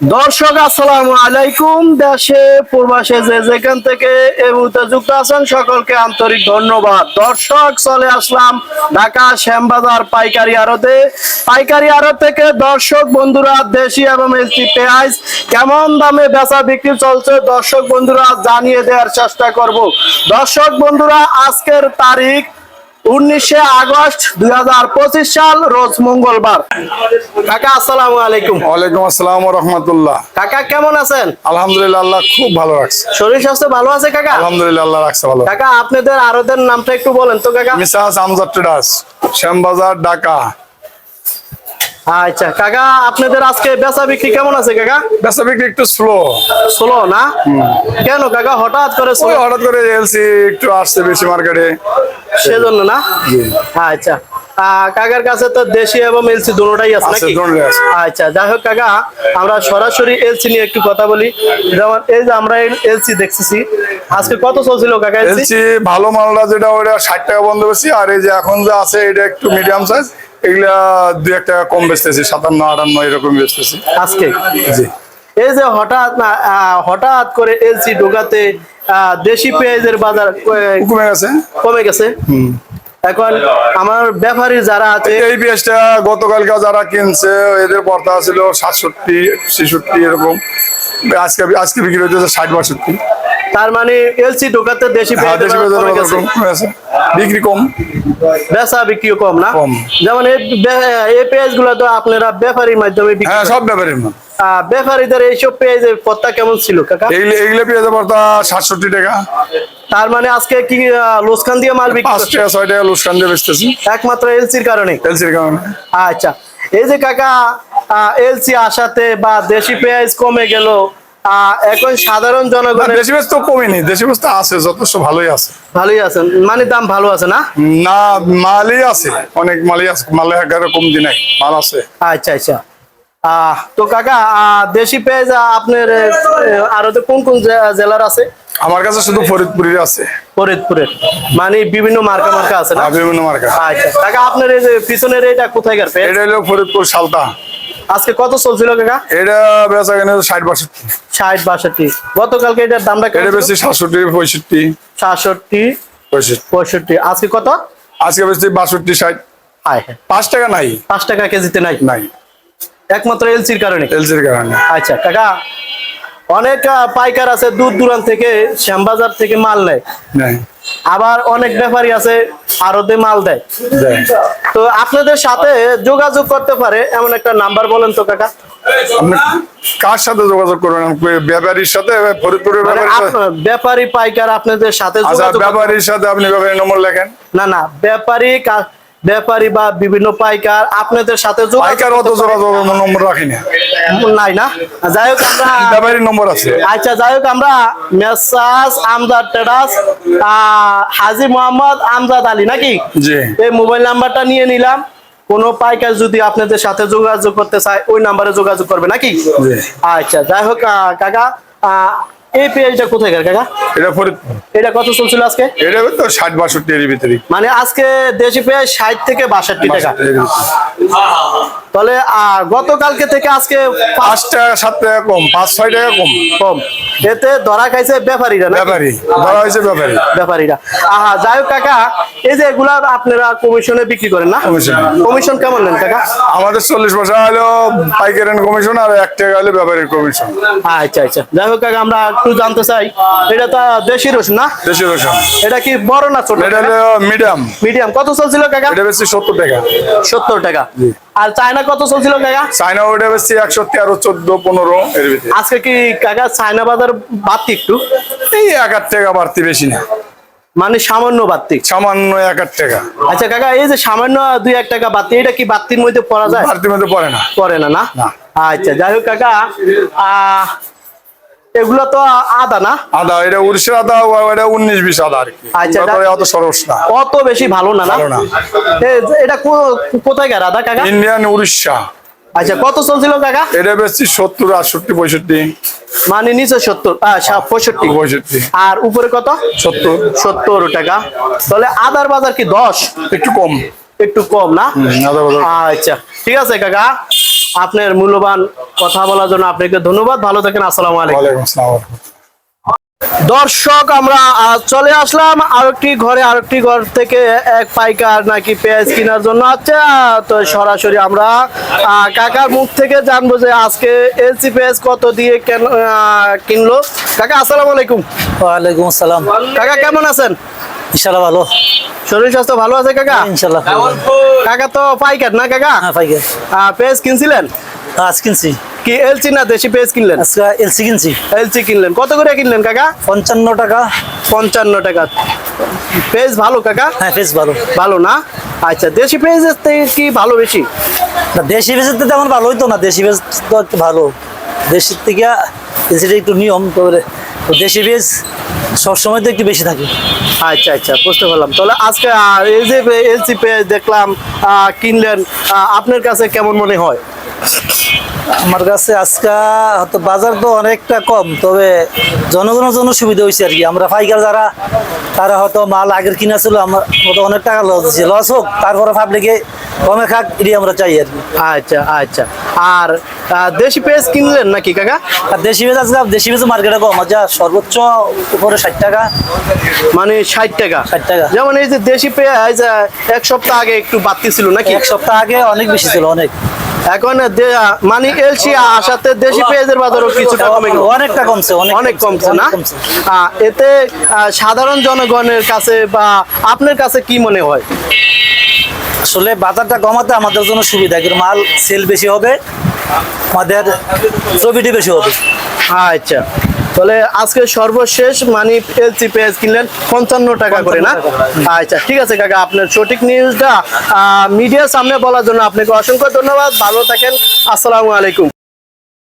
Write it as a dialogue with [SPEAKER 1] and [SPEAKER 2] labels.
[SPEAKER 1] দর্শক, আসসালামু আলাইকুম। দেশে, পূর্বাসে যে যেখান থেকে এই মুহূর্তে যুক্ত আছেন, সকলকে আন্তরিক ধন্যবাদ। দর্শক, চলে আসলাম ঢাকা শ্যামবাজার পাইকারি আড়তে। পাইকারি আড়ত থেকে দর্শক, বন্ধুরা, দেশি এবং এসটি পেঁয়াজ কেমন দামে বেচা বিক্রি চলছে? দর্শক, বন্ধুরা, জানিয়ে দেওয়ার চেষ্টা করব। দর্শক, বন্ধুরা, আজকের তারিখ উনিশে আগস্ট দুই হাজার পঁচিশ সাল রোজ মঙ্গলবার। কাকা আসসালামু আলাইকুম।
[SPEAKER 2] ওয়ালাইকুম আসসালাম রহমতুল্লাহ।
[SPEAKER 1] কাকা কেমন আছেন?
[SPEAKER 2] আলহামদুলিল্লাহ আল্লাহ খুব ভালো রাখছে।
[SPEAKER 1] শরীর স্বাস্থ্য ভালো আছে কাকা?
[SPEAKER 2] আলহামদুলিল্লাহ আল্লাহ রাখছে ভালো।
[SPEAKER 1] কাকা আপনাদের আরদের নামটা একটু বলেন তো কাকা।
[SPEAKER 2] Messrs Amjad traders Shyambazar Dhaka.
[SPEAKER 1] আচ্ছা কাকা আপনাদের আজকে বেচা বিক্রি কেমন আছে কাকা?
[SPEAKER 2] বেচা বিক্রি একটু স্লো
[SPEAKER 1] স্লো না? কেন কাকা হঠাৎ করে
[SPEAKER 2] হঠাৎ করে এলসি একটু আসছে বেশি মার্কেটে
[SPEAKER 1] সেজন্য না? আচ্ছা। কাকার কাছে তো দেশি এবং এলসি দুটোটাই আছে নাকি? আচ্ছা যাই হোক কাকা আমরা সরাসরি এলসি নিয়ে একটু কথা বলি। যেমন এই যে আমরা এলসি দেখতেছি আজকে কত চলছিল কাকা এলসি?
[SPEAKER 2] ভালো মালটা যেটা ওটা ষাট টাকা বন্ধ বেশি আর এই যে এখন যে আছে এটা একটু মিডিয়াম সাইজ এগুলা দুই এক টাকা কম বেচতেছি সাতান্ন আটান্ন এরকম বেচতেছি।
[SPEAKER 1] আজকে?
[SPEAKER 2] জি।
[SPEAKER 1] এই যে হঠাৎ হঠাৎ করে এলসি ঢোকাতে দেশি পেঁয়াজের বাজার
[SPEAKER 2] কমে গেছে?
[SPEAKER 1] কমে গেছে। এখন আমার ব্যাপারী যারা আছে
[SPEAKER 2] এই পেঁয়াজটা গতকালকে যারা কিনছে এদের পর্তা ছিল সাতষট্টি ছেষট্টি এরকম। আজকে আজকে বিক্রি হয়েছে ষাট বাষট্টি।
[SPEAKER 1] তার মানে এলসি ঢোকাতে দেশি
[SPEAKER 2] হ্যাঁ, বিক্রি কম।
[SPEAKER 1] বেচা বিক্রিও কম না। যেমন এই পেঁয়াজগুলো তো আপনারা ব্যাপারীর মাধ্যমে বিক্রি
[SPEAKER 2] হ্যাঁ সব ব্যাপারের
[SPEAKER 1] আহ, ব্যাপারীদের এইসব পেঁয়াজের পত্তা কেমন ছিল কাকা?
[SPEAKER 2] এইগুলো পেঁয়াজের পর্তা সাতষট্টি টাকা।
[SPEAKER 1] তার মানে আজকে কি লোসকান দিয়ে মাল বিক্রি
[SPEAKER 2] পাঁচ টাকা ছয় টাকা লুসকান দিয়ে বেচতেছি।
[SPEAKER 1] একমাত্র এলসির কারণে?
[SPEAKER 2] এলসির কারণে।
[SPEAKER 1] আচ্ছা এই যে কাকা এলসি আসাতে বা দেশি পেঁয়াজ কমে গেল এখন সাধারণ জনগণ
[SPEAKER 2] দেশি বেচ তো কমেনি দেশি তো আছে যথেষ্ট ভালোই আছে।
[SPEAKER 1] ভালোই আছে মানে দাম ভালো আছে না?
[SPEAKER 2] না মালই আছে অনেক মালই আছে মালে একেবারে কমতি নাই মাল আছে।
[SPEAKER 1] আচ্ছা আচ্ছা। তো কাকা দেশি পেঁয়াজ আপনার আরও কোন কোন জেলার আছে?
[SPEAKER 2] আমার কাছে শুধু ফরিদপুরের আছে।
[SPEAKER 1] ফরিদপুরের। মানে বিভিন্ন মার্কা মার্কা আছে না?
[SPEAKER 2] বিভিন্ন মার্কা।
[SPEAKER 1] আচ্ছা কাকা আপনার এই যে পিছনের এটা কোথায় পেঁয়াজ?
[SPEAKER 2] এটা হলো ফরিদপুর সালতা।
[SPEAKER 1] আজকে কত চলছিল কাকা?
[SPEAKER 2] এটা বেচা কেন ষাট বাষট্টি।
[SPEAKER 1] ষাট বাষট্টি। গতকালকে এটার দামটা
[SPEAKER 2] এটা বেশি সাতষট্টি পঁয়ষট্টি।
[SPEAKER 1] সাতষট্টি
[SPEAKER 2] পঁয়ষট্টি।
[SPEAKER 1] আজকে কত?
[SPEAKER 2] আজকে বেশি বাষট্টি ষাট।
[SPEAKER 1] হ্যাঁ।
[SPEAKER 2] পাঁচ টাকা নাই।
[SPEAKER 1] পাঁচ টাকা কেজিতে নাই?
[SPEAKER 2] নাই।
[SPEAKER 1] একমাত্র এলসির কারণে?
[SPEAKER 2] এলসির কারণে।
[SPEAKER 1] আচ্ছা কাকা অনেক পাইকার আছে দূর দূরান্ত থেকে শ্যামবাজার থেকে মাল নেয়। আবার অনেক ব্যাপারী আছে আরতে মাল দেয়। তো আপনাদের সাথে যোগাযোগ করতে পারে এমন একটা নাম্বার বলেন তো কাকা।
[SPEAKER 2] কার সাথে যোগাযোগ করবেন? ব্যাপারীর সাথে ফরিদপুরের
[SPEAKER 1] মানে ব্যাপারী পাইকার আপনাদের সাথে
[SPEAKER 2] আচ্ছা ব্যাপারীর সাথে আপনি ব্যাপারীর নম্বর লেখেন।
[SPEAKER 1] না না ব্যাপারী ব্যাপারী বা বিভিন্ন পাইকার আপনাদের সাথে যোগাযোগ
[SPEAKER 2] পাইকার অত যোগাযোগ নম্বর রাখি না।
[SPEAKER 1] নাই না? যাই হোক আমরা
[SPEAKER 2] ব্যাপারীর নম্বর আছে।
[SPEAKER 1] আচ্ছা যাই হোক আমরা মেসাজ আমজাদ টেরাস হাজি মোহাম্মদ আমজাদ আলী নাকি?
[SPEAKER 2] জি।
[SPEAKER 1] এই মোবাইল নাম্বারটা নিয়ে নিলাম। কোনো পাইকার যদি আপনাদের সাথে যোগাযোগ করতে চায় ওই নাম্বারে যোগাযোগ করবে নাকি? আচ্ছা যাই হোক কাকা আহ, এই পেঁয়াজটা কোথায় কাকা?
[SPEAKER 2] এটা পরে
[SPEAKER 1] এটা কত চলছিল আজকে?
[SPEAKER 2] এটা তো ষাট বাষট্টি এর ভিতরে
[SPEAKER 1] মানে আজকে দেশি পেঁয়াজ ষাট থেকে বাষট্টি টাকা। তাহলে গতকালকে থেকে আজকে পাঁচ
[SPEAKER 2] পাঁচ টাকা সাত টাকা কম পাঁচ ছয় টাকা কম।
[SPEAKER 1] কম। এতে ধরা খাইছে ব্যাপারীরা
[SPEAKER 2] ব্যাপারী। ধরা হয়েছে ব্যাপারী।
[SPEAKER 1] ব্যাপারীরা। আহা যাই হোক কাকা এই যে এগুলা আপনারা কমিশনে বিক্রি করেন না?
[SPEAKER 2] কমিশন।
[SPEAKER 1] কমিশন কেমন নেন কাকা?
[SPEAKER 2] আমাদের চল্লিশ পয়সা হলো পাইকারের কমিশন আর এক টাকা হলো ব্যাপারীর কমিশন।
[SPEAKER 1] আচ্ছা আচ্ছা। যাই হোক কাকা আমরা একটু জানতে চাই এটা তো দেশি রসুন না?
[SPEAKER 2] দেশি রসুন।
[SPEAKER 1] এটা কি বড় না ছোট?
[SPEAKER 2] এটা মিডিয়াম।
[SPEAKER 1] মিডিয়াম। কত চলছিল কাকা?
[SPEAKER 2] এটা বেশি সত্তর টাকা।
[SPEAKER 1] সত্তর টাকা। আর চায়না কত চলছিল কাকা?
[SPEAKER 2] চায়না ওটা বেশি একশো তেরো চোদ্দ পনেরো এর ভিতরে।
[SPEAKER 1] আজকে কি কাকা চায়না বাজার বাড়তি একটু?
[SPEAKER 2] এই এক আট টাকা বাড়তি বেশি না।
[SPEAKER 1] মানে সামান্য বাড়তি।
[SPEAKER 2] সামান্য এক আট টাকা।
[SPEAKER 1] আচ্ছা কাকা এই যে সামান্য দুই এক টাকা বাড়তি এটা কি বাড়তির মধ্যে পড়া যায়?
[SPEAKER 2] বাড়তির মধ্যে পড়ে না।
[SPEAKER 1] পড়ে না না?
[SPEAKER 2] না।
[SPEAKER 1] আচ্ছা যাই হোক কাকা আহ, এগুলো তো আদা না?
[SPEAKER 2] আদা এটা উড়িষ্যার আদা এটা উনিশ বিশ আদা আর কি
[SPEAKER 1] আচ্ছা,
[SPEAKER 2] অত সরস না।
[SPEAKER 1] অত বেশি ভালো না না। এটা কো- কোথায় গেল আদা কাকা?
[SPEAKER 2] ইন্ডিয়ান উড়িষ্যা।
[SPEAKER 1] আচ্ছা কত চলছিল কাকা?
[SPEAKER 2] এটা বেশি সত্তর আটষট্টি পঁয়ষট্টি।
[SPEAKER 1] মানে নিচে সত্তর পঁয়ষট্টি।
[SPEAKER 2] পঁয়ষট্টি।
[SPEAKER 1] আর উপরে কত?
[SPEAKER 2] সত্তর।
[SPEAKER 1] সত্তর টাকা। তাহলে আদার বাজার কি দশ?
[SPEAKER 2] একটু কম।
[SPEAKER 1] একটু কম না? আচ্ছা ঠিক আছে কাকা। আপনার মূল্যবান কথা বলার জন্য আপনাকে ধন্যবাদ। ভালো থাকেন আসসালামু আলাইকুম।
[SPEAKER 2] আসসালাম
[SPEAKER 1] দর্শক আমরা চলে আসলাম আরেকটি ঘরে আরেকটি ঘর থেকে এক পাইকার নাকি পেঁয়াজ কেনার জন্য আছে। তো সরাসরি আমরা আহ, কাকার মুখ থেকে জানব যে আজকে এলসি পেঁয়াজ কত দিয়ে কেন আহ, কিনলো। কাকা আসসালামু আলাইকুম।
[SPEAKER 3] ওয়ালাইকুম আসসালাম।
[SPEAKER 1] কাকা কেমন আছেন?
[SPEAKER 3] ইনশাল্লাহ ভালো।
[SPEAKER 1] শরীর স্বাস্থ্য ভালো আছে কাকা?
[SPEAKER 3] ইনশাল্লাহ ভালো।
[SPEAKER 1] কাকা তো পাইকার না কাকা?
[SPEAKER 3] হ্যাঁ পাইকার।
[SPEAKER 1] পেঁয়াজ কিনছিলেন?
[SPEAKER 3] আজ কিনছি।
[SPEAKER 1] কি এলসি না দেশি পেঁয়াজ কিনলেন?
[SPEAKER 3] আজকে এলসি কিনছি।
[SPEAKER 1] এলসি কিনলেন। কত করে কিনলেন কাকা?
[SPEAKER 3] পঞ্চান্ন টাকা।
[SPEAKER 1] পঞ্চান্ন টাকা। পেঁয়াজ ভালো কাকা?
[SPEAKER 3] হ্যাঁ ফেস ভালো।
[SPEAKER 1] ভালো না? আচ্ছা দেশি পেঁয়াজের থেকে কি ভালো বেশি?
[SPEAKER 3] না দেশি ভেজের তো তেমন ভালো হইতো না। দেশি ভেজ তো একটু ভালো। দেশির থেকে এলসিটা একটু নিয়ম তো দেশি ভেজ সবসময় তো একটু বেশি থাকে।
[SPEAKER 1] আচ্ছা আচ্ছা বুঝতে পারলাম। তাহলে আজকে এই যে এলসি পেঁয়াজ দেখলাম কিনলেন আপনার কাছে কেমন মনে হয়?
[SPEAKER 3] আমার কাছে আজকে হয়তো বাজার তো অনেকটা কম তবে জনগণের জন্য সুবিধা হয়েছে আর কি। আমরা পাইকার যারা তারা হয়তো মাল আগের কিনা ছিল আমার মতো অনেক টাকা লস হচ্ছে লস হোক তারপরে পাবলিকে কমে খাক এটি আমরা চাই আর কি।
[SPEAKER 1] আচ্ছা আচ্ছা। আর দেশি পেঁয়াজ কিনলেন নাকি কাকা?
[SPEAKER 3] আর দেশি ভেজ আজকে দেশি ভেজ মার্কেটে কম যা সর্বোচ্চ উপরে ষাট টাকা।
[SPEAKER 1] মানে ষাট টাকা?
[SPEAKER 3] 60 টাকা।
[SPEAKER 1] যেমন এই যে দেশি পেঁয়াজ এক সপ্তাহ আগে একটু বাড়তি ছিল নাকি?
[SPEAKER 3] এক সপ্তাহ আগে অনেক বেশি ছিল অনেক।
[SPEAKER 1] এখন মানে এলসি আসাতে দেশি পেঁয়াজের বাজারও কিছুটা কমে
[SPEAKER 3] অনেকটা কমছে অনেক
[SPEAKER 1] কমছে না? এতে সাধারণ জনগণের কাছে বা আপনার কাছে কি মনে হয়?
[SPEAKER 3] আসলে বাজারটা কমাতে আমাদের জন্য সুবিধা কিন্তু মাল সেল বেশি হবে আমাদের প্রফিটই বেশি হবে।
[SPEAKER 1] আচ্ছা। তাহলে আজকে সর্বশেষ মানে এলসি পেঁয়াজ কিনলেন পঞ্চান্ন টাকা করে না? আচ্ছা ঠিক আছে কাকা আপনার সঠিক নিউজটা মিডিয়ার সামনে বলার জন্য আপনাকে অসংখ্য ধন্যবাদ। ভালো থাকেন। আসসালামু আলাইকুম।